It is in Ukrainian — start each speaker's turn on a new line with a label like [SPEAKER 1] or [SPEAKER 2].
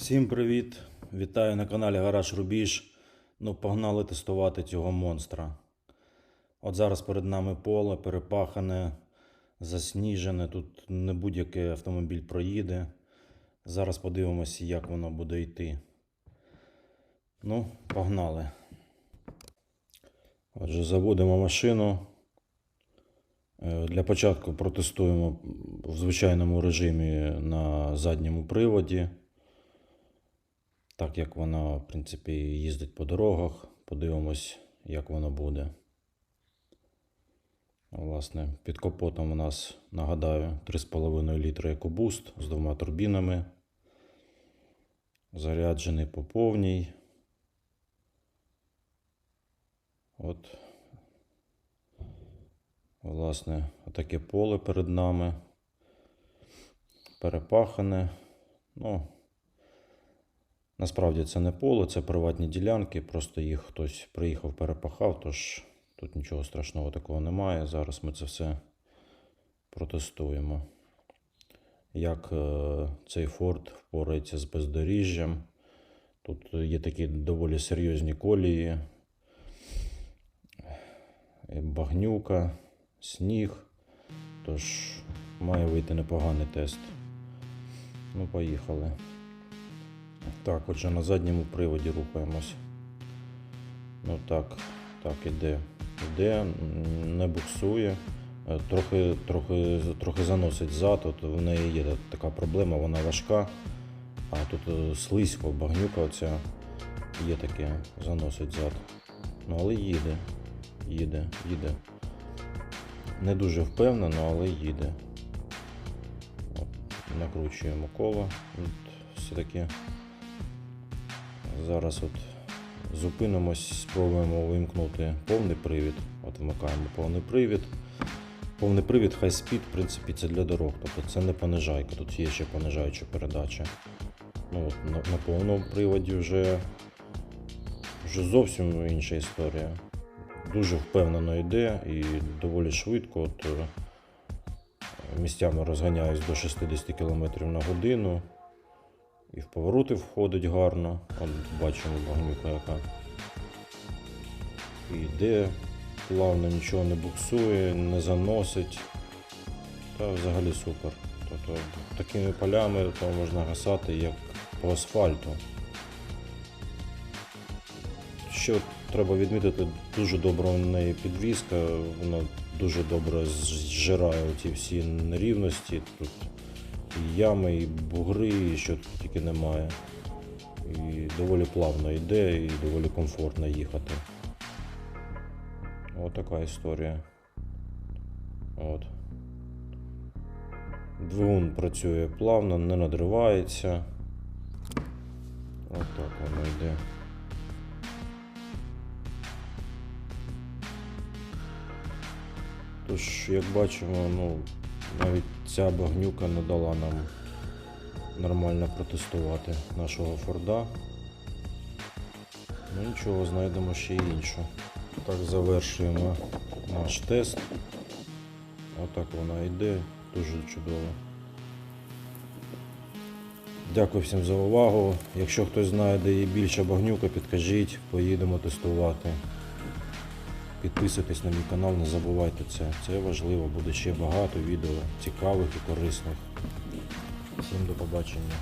[SPEAKER 1] Всім привіт! Вітаю на каналі Гараж Рубіж. Ну, погнали тестувати цього монстра. От зараз перед нами поле перепахане, засніжене. Тут не будь-який автомобіль проїде. Зараз подивимося, як воно буде йти. Ну, погнали. Отже, заводимо машину. Е, Для початку протестуємо в звичайному режимі на задньому приводі. Так як вона, в принципі, їздить по дорогах, подивимось, як воно буде. Власне, під капотом у нас, нагадаю, 3,5 літра екобуст з двома турбінами. Заряджений по повній. От. Власне, отаке поле перед нами. Перепахане. Ну, Насправді це не поле, це приватні ділянки, просто їх хтось приїхав, перепахав, тож тут нічого страшного такого немає. Зараз ми це все протестуємо. Як е, цей Форд впорається з бездоріжжям. Тут є такі доволі серйозні колії, багнюка, сніг. Тож має вийти непоганий тест. Ну, поїхали. Так, отже, на задньому приводі рухаємось. Ну так, так, іде. Іде, не буксує. Е, Трохи, трохи, трохи заносить зад. От в неї є така проблема, вона важка. А тут е, слизько, багнюка оця є таке, заносить зад. Ну, але їде. Їде, їде. Не дуже впевнено, але їде. От, накручуємо коло. Все-таки Зараз от зупинимось, спробуємо вимкнути повний привід. От вмикаємо повний привід. Повний привід High Speed, в принципі, це для дорог. Тобто це не понижайка, тут є ще понижаюча передача. Ну, от на, на повному приводі вже, вже зовсім інша історія. Дуже впевнено йде і доволі швидко. От, е, місцями розганяюсь до 60 км на годину. І в повороти входить гарно. От бачимо багнюка яка. І йде плавно, нічого не буксує, не заносить. Та взагалі супер. Тобто такими полями то можна гасати як по асфальту. Що треба відмітити, дуже добра у неї підвізка, вона дуже добре зжирає ті всі нерівності. Тут і ями, і бугри, і що тут тільки немає. І доволі плавно йде і доволі комфортно їхати. Ось така історія. От. Двигун працює плавно, не надривається. Ось так воно йде. Тож, як бачимо, ну, навіть ця багнюка не дала нам нормально протестувати нашого Форда. Ну нічого, знайдемо ще й іншу. Так завершуємо наш тест. Отак вона йде, дуже чудово. Дякую всім за увагу. Якщо хтось знає, де є більша багнюка, підкажіть, поїдемо тестувати. Підписуйтесь на мій канал, не забувайте це. Це важливо, буде ще багато відео цікавих і корисних. Всім до побачення.